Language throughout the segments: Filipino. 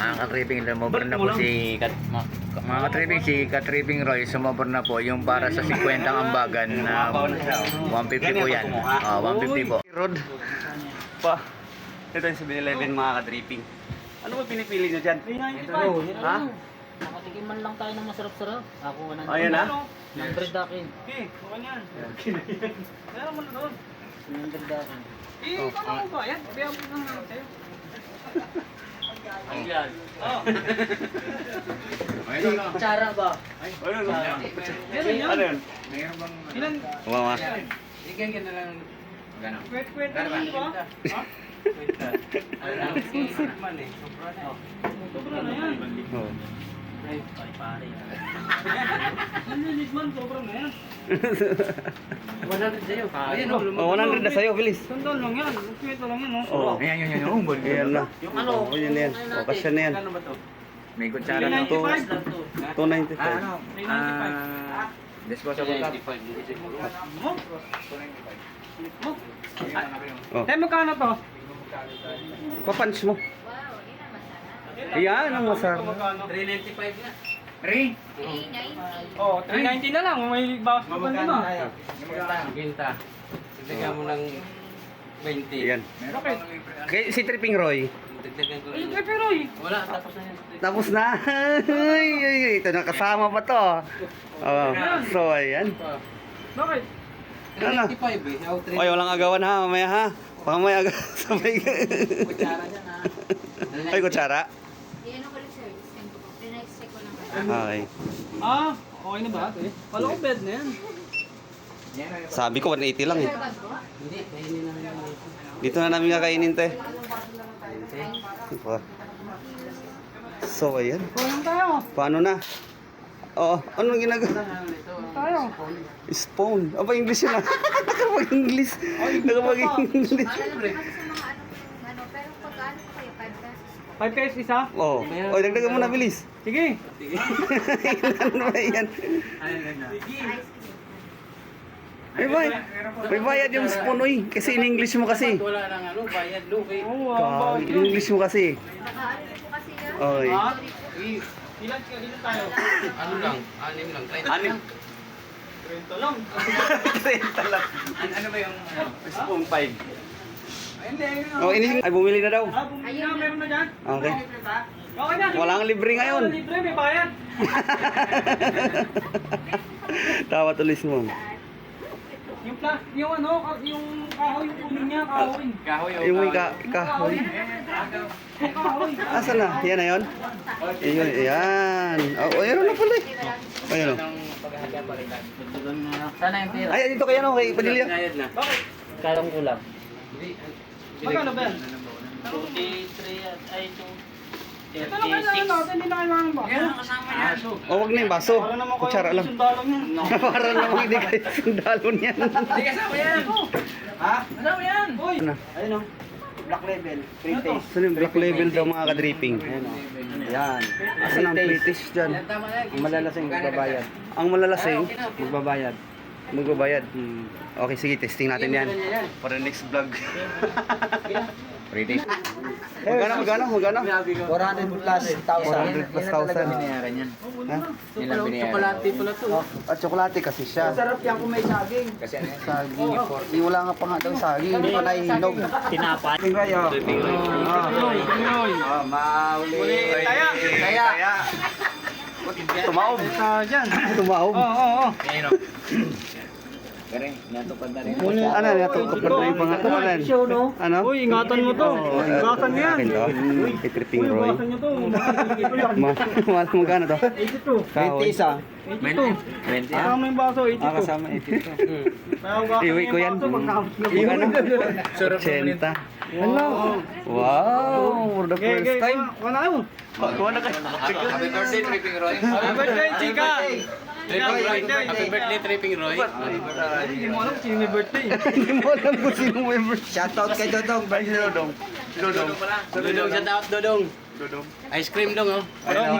Mga katripping, sumobra na po si Kat, ma, mga katripping, si Katripping Roy, sumobra na po yung para sa 50 ang ambagan na 150 po yan. Ah, 150 po. Road. Pa. Ito yung 7-Eleven mga ka-dripping. Ano ba pinipili nyo dyan? Oh, Ha? Nakatikim man lang tayo ng masarap-sarap. Ako wala na. Ayan na. Ng bread akin. Okay, okay yan. Meron mo na doon. Ng bread akin. Eh, ikaw na mo ba? Yan, bayan mo na lang sa'yo. Oh, Kutsara ba? Ano no? meron yan. Ano yun? Ilan? Mama. Kwet-kwet na yun, di ba? Ha? Sobra na yan. Oh. Nanilis man, sobra na yan. 100 sa'yo. Ayan Oh, 100 na sa'yo, bilis. Sandal lang yan. Kwet na lang yan, no? Oh. Ayan, yun, yun, yun. Oh, Ayan na. Yung ano? Oh, yun yan. Oh, kasya na yan. May kutsara na. 95. 295. Ah, ano? Ah, disposable cup. Mo? Mo? Oh. Eh, magkano to? Papunch mo. Ayan, ang masarap. Magkano? 395 na. Ray! Oh, 390 na lang. May bawas pa pa lima. Ginta. Dagdagan mo ng 20. Ayan. Bakit? Kay, si Tripping Roy. Dagdagan ko Ay, eh, pero eh. Wala, tapos na yun. Tapos na. Ay, ay, ay, ito nakasama pa to. Oh, so ayan. Bakit? Ano? 395 eh. Ako 395. Oy, walang agawan ha, mamaya ha. Baka may aga sabay ka. Kutsara dyan ha. Ay, kutsara. Yan ako rin sir. Send ko po. Next Okay. Ah, okay na ba? Eh, Wala ko bed na yan. Sabi ko 180 lang eh. Sir, bag ko? Hindi, kainin na namin. Dito na namin kakainin te. So, ayan. Kulang tayo. Paano na? Oo, anong ginagawa? Tayo. Spawn. Aba, English yun ah. Nakapag-English. Nakapag-English. Siyempre. Kasi sa mga ano, ano, pero pag ano pa kayo, 5 pesos po. 5 pesos isa? Oo. Oh. Oy, dagdagan mo na, bilis. Sige. ano ba yan? Ice cream. May bayad. May bayad yung spoon, oy. Kasi in English mo kasi. Wala nang ano, bayad, Luke. Oo, ah, Kaya, in English mo kasi. Naka ano po kasi yan? Oy. Ilan, ilan tayo? Ano lang, anim lang. 30 Anim. 30 lang. ano ba yung spoon 5? Oh, ini ay bumili na daw. Ah, bumili na, meron na dyan. Okay. Okay na. sige. Walang libre ngayon. Walang libre, may bayad. Tawa tuloy si ma'am. Yung plas, yung ano, yung kahoy, yung kunin niya, kahoy. Kahoy Yung may ka kahoy. Yung kahoy. Asan na? Yan na yun? Ayun, yan. Oh, ayun na pala eh. Ayun o. Sana yung tira. Ay, dito kaya no, kay Padilla. Na. Bakit? Kalong kulang. Magkano ba yan? 43 at ay ito. Ito lang kailangan natin, hindi na kailangan ba? Oh, wag na yung baso. Para naman kayo Kutsara lang. sundalo niya. Para naman hindi kayo sundalon yan. Hindi kasama yan. Ha? Ano yan? Uy! Ayun o. Black label. Free taste. Saan yung black label daw mga ka-dripping? Yan. Asan ang free taste dyan? Ang malalasing magbabayad. Ang malalasing magbabayad. Magbabayad. Hmm. Okay, sige, testing natin yan. Para next vlog. Taste. magkano, magkano, magkano? 400 plus 400 plus 1,000. Binayaran yan. Ha? Yan ang binayaran. Chocolate pala to. At tsokolate kasi siya. Sarap yan kung may saging. Kasi ano yan? Saging. Di wala nga pa nga daw saging. Hindi pa nahihinog. Tinapay. Tingray, oh. Oh, mauli. Taya. Taya. Tumaob. Ah, dyan. Tumaob. Oo, oo, oo. Galing, natupad na rin. Ano, natutupad na yung pangalan. Ano? Uy, ingatan mo to. Ingatan mo yan. Akin to. Roy. bawasan nyo to. Ma, ma, magkano to? 82. Kahoy. 82. 20 Kasama yung baso, 82. Ah, kasama 82. Kaya hugasan Iwi ko yan. na Iwi? Sarap 80. Hello. Wow, for the first time. Kuha na kayo. Kuha na kayo. Happy birthday, Tripping Roy. Happy birthday, chika! Tripping Roy. Happy birthday, Tripping Roy. Hindi mo alam kung sino may birthday. Hindi mo alam kung sino member. Shoutout kay Dodong. Bye si Dodong. Dodong. Dodong, shout out Dodong. Dodong. Ice cream dong oh. Oh,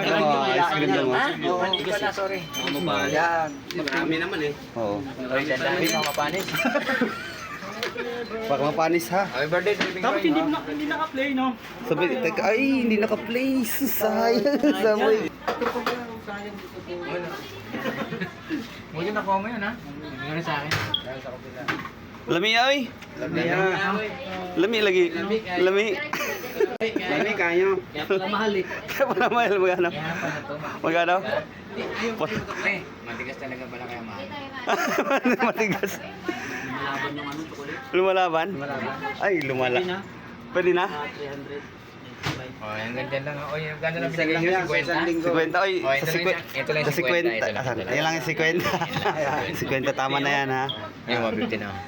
ice cream lang, oh. Oo, hindi pala, sorry. Ano ba? Yan. Marami naman eh. Oo. Roy, dandahin mo kapanis. Baka mapanis ha. Happy birthday, Tripping Tapos hindi, na, hindi naka-play, no? Sabi, ay, hindi naka-play. Sayang. Sabi. Huwag yung nakuha mo yun, ha? Ngayon sa akin. Lami ay. Lami Lami lagi. Lami. Lami kayo. Kaya pala mahal eh. Kaya pala mahal magano? Magano? Eh, matigas talaga pala kaya mahal. Matigas. Malaban yung ano, chocolate. Lumalaban? Ay, lumala. Pwede na? 300. Oh, yung ganyan lang. Oh, yung ganyan lang binigay yung 50. 50. Oy, Oh, ito sa lang 50. yan. Ito lang Sa 50. 50. Ito lang, yung 50. 50 tama na yan ha. Yung 150 na.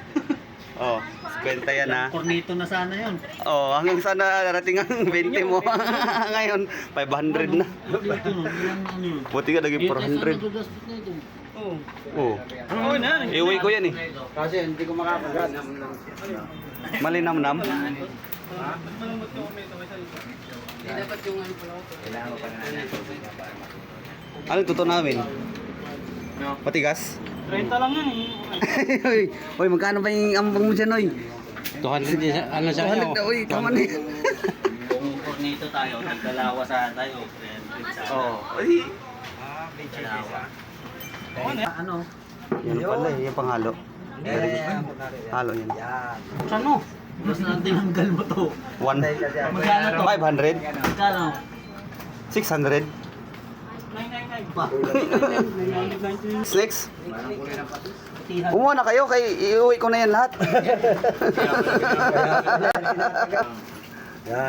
Oh, 50 yan ha. Cornito na sana yun. Oh, hanggang sana narating ang 20 mo. Ngayon, 500 na. Dito no, ilang ano yun. Buti ka naging 400. nagagastos na ito. Oh. Oo na. Iuwi ko yan eh. Kasi hindi ko makakagat. Malinamnam. Kailangan ko pa na Ano totoo namin? Matigas? 30 lang yan eh. Uy, uy, magkano ba yung ambang mo dyan, oy? 200 din, ano 200 na, uy, tama na yan. Kung cornito tayo, nagdalawa sa tayo. 300 sa Oh, uy. dalawa. Ano? Yan pala eh, yung panghalo. Halo yan. Ano? Mas na tinanggal mo to. One. Magkano to? 500? Magkano? 600? 999. Pa. Snakes? Kumuha na kayo, kay iuwi ko na yan lahat.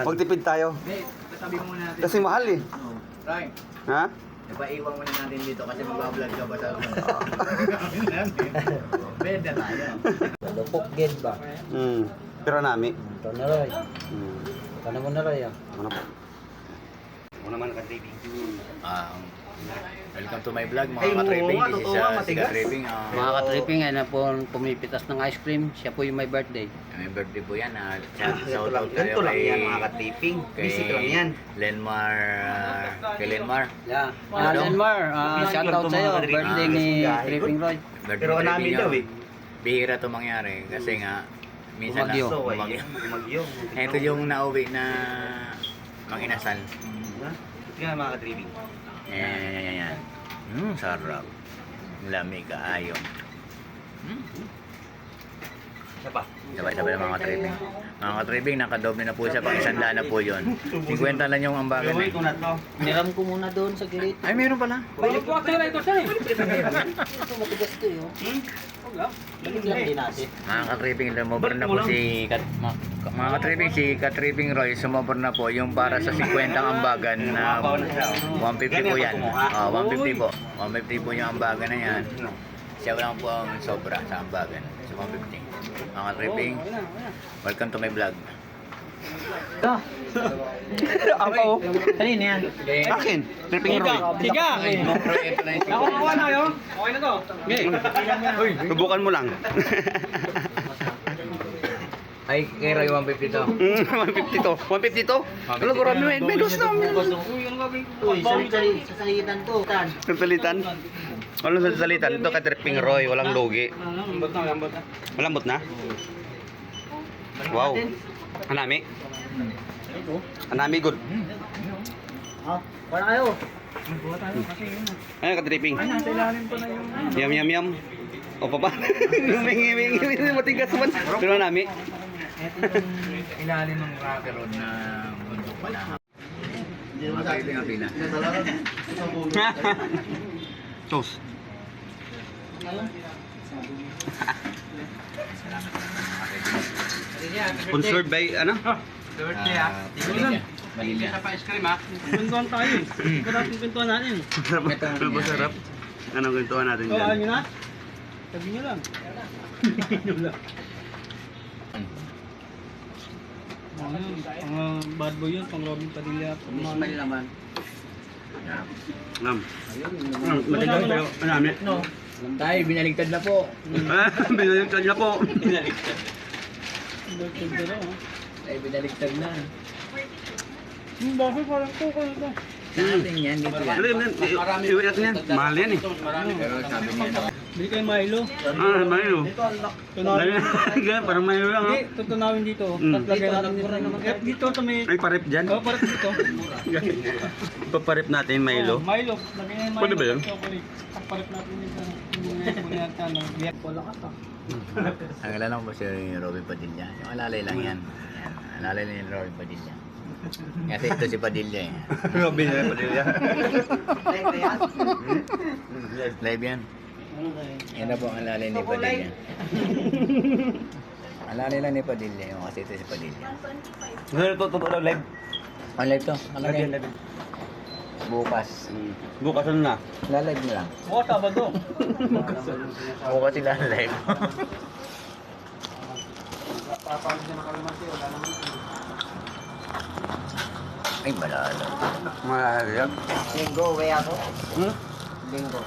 Magtipid tayo. Sabi mo natin. Kasi mahal eh. Roy, Ha? napaiwan mo na natin dito kasi mag-vlog ka ba sa Beda tayo. Lupok ged ba? Hmm. Pero nami. Ito na. Hmm. Ano mo na Roy ah? Ano pa? Ako naman naka-TV. Ah, welcome to my vlog mga ka-tripping. This is uh, si ka-tripping. ah, Mga ka-tripping, ay na po pumipitas ng ice cream. Siya po yung my birthday. May birthday po yan. ah. Shout out lang kay, yan mga ka-taping. kay Visit lang yan. Lenmar. ah, kay Lenmar. Yeah. Ano? Ah, Lenmar, ah, shout out sa'yo. Birthday ni Tripping Roy. Pero namin daw ah. eh. Bihira to mangyari kasi nga minsan Bumagyo. na So, ay, bumagyo. Magyo. Ito yung nauwi na manginasal. Ito nga mga ka-taping. Yan, yan, yan, yan, yan. Mm, sarap. Lamig kaayo. Mm. Isa pa. Sabay-sabay ng mga tripping. Mga tripping, nakadoble na po siya. Pang isang daan na po yun. 50 lang yung ambagan eh. ko na to. Niram ko muna doon sa gilid. Ay, meron pala. Balik ko akira ito siya eh. Ito matigas to yun. Natin. Mga ka-tripping, lumabor na po si Kat, ma- mga ka-tripping, si Ka-tripping Roy, sumabor na po yung para sa 50 ang ambagan na 150 po yan. Ah, 150 po. 150 po yung ambagan na yan. Siya lang po ang sobra sa ambagan. Sa 150. Mga ka-tripping, welcome to my vlog. Ako. Kanina yan. Akin. Tripping Roy. Tiga! Ito Ako kuha na yun. Okay na to. Uy, subukan mo lang. Ay, kay Roy 150 to. Mm, 150 to. 150 to? Ano ko rami may may dos na. Uy, sali-sali, sa salitan to. Tan. Salitan. Ano sa salitan? Ito ka Tripping Roy, walang logi. Lambot na, lambot na. Malambot na? Wow. Anami? Anami good. Ah, wala kayo. Ano ka Tripping? Nasa ilalim pa na yung... Yum yum yum. O papa. Humingi humingi humingi matigas man. Pero anami. Ilalim ng rocker road na bundok pa na. Mga tripping ang pila. Tos. Sponsored by ano? Birthday Ah, Malilya. Hindi pa ice cream ha. Pintuan tayo eh. Ito natin pintuan natin. Sarap. Masarap. Anong kwentuhan natin Oh, dyan? nyo na? Sabi nyo lang. Sabi nyo lang. Ano yun? Pang bad boy yun, pang Robin Padilla. Pang mga... naman. Ngam. Matigas pero anami. No. Tayo, binaligtad na po. Ah, Binaligtad niya po. Ko daw, ha? Tayo, binaligtad na. Hmm, bakit parang ko kayo ito? Sa atin yan, dito yan. Ano yun? i- Iuwi natin yan. Mahal yan eh. Bili kayo Milo. Ah, Milo. Tunawin. Ganyan, parang Milo lang. Hindi, tutunawin dito. Mm. Tapos lagyan natin dito. Eh, dito sa may... Ay, parep dyan. Oh, parang dito. Ipaparep natin Milo. Oh, Milo. Lagyan yung Milo. Pwede ba yun? Papalit natin Ang alam ko si Robin Padilla. Yung alalay lang yan. Yan. Alalay lang ni Robin Padilla. Kasi ito si Padilla eh. Robin na yan. Live yan? Live yan. Yan na po ang alalay ni Padilla. alalay lang ni Padilla yung kasi ito si Padilla. Ano to, totoo live? Ang live to. Ang live. Bukas. Bukas ano na? Lalive na lang. Bukas Sabado. Bukas sila live. Ay, malala. Malalag. Linggo, uwi ako. Hmm? Linggo.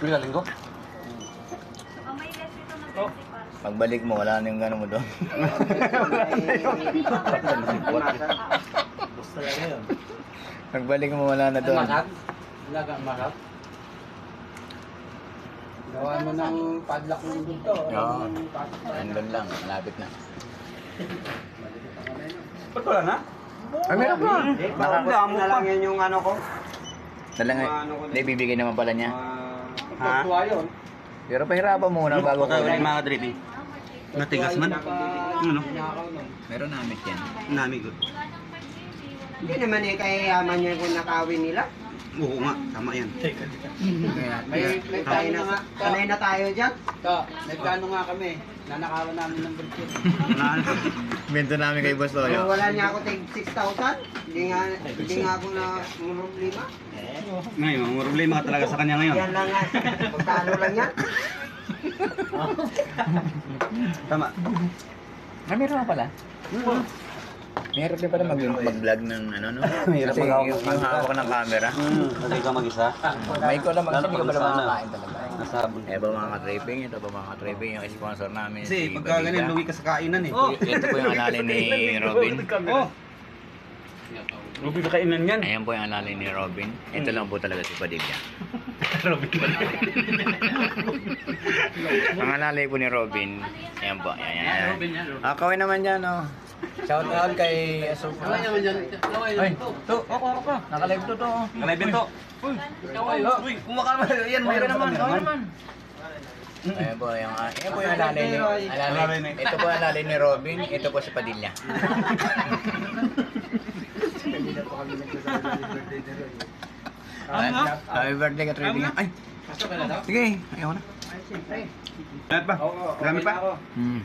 Linggo, linggo? Pagbalik mo, wala na yung gano'n mo doon. Gusto talaga yun. Pagbalik mo, wala na doon. Laga marap. Gawa mo ng padlock ng dito. Oo. Nandun lang, malapit na. Ba't wala na? Ay, meron pa. Nakakadamo na lang yan yung ano ko. Dala nga, hindi, bibigay naman pala niya. Ha? yun. Pero pahirapan muna bago wala yung kunin. mga dripping. Natigas man. Ano? Meron namit yan. Nami ko. Hindi naman eh, kayayaman niya kung nakawin nila. Oo nga, tama yan. Kaya, May, may tayo na nga. Sanay na tayo dyan. Nagkano nga kami. Nanakawan namin ng birthday. Bento namin kay Boss Toyo. wala niya ako tig 6,000, hindi nga, hindi nga ako na problema. Ngayon, ang problema ka talaga sa kanya ngayon. Yan lang nga. Magkano lang yan. Tama. Ah, meron na pala. Meron din pala mag- mag-vlog ng ano, no? Mahirap Kasi mag-hawak yung, ng yung camera. hawak ng camera. Hmm, lagay ka mag-isa. May ko lang mag Lalo hindi ko pala makakain talaga. Nasabon. Eh ba mga ka-tripping, ito ba mga ka-tripping, yung sponsor namin Kasi si pagka ganyan, luwi ka sa kainan eh. Ito po yung alalay ni Robin. Oh! Luwi ka kainan yan. Ayan po yung alalay ni Robin. Ito lang po talaga si Padilla. Ang alalay po ni Robin. Ayan po. Ayan, ayan. Ah, kawin naman dyan, oh. Shout out kay Asuka. Kawin naman dyan. Ay, to, ako, ako ka. Nakalive to to. oh. Kalay bento. Uy! Uy! Kumakain mo. Yan, mayroon naman, kanya. naman. Ayan po, yung, ah, ayan po yung alalay ni, Alalay ni- ito po alalay ni Robin, ito po si Padilla. Ano? Happy birthday ka, Trading. Ay, sige, ayaw na. Lahat pa? Dami pa? Hmm.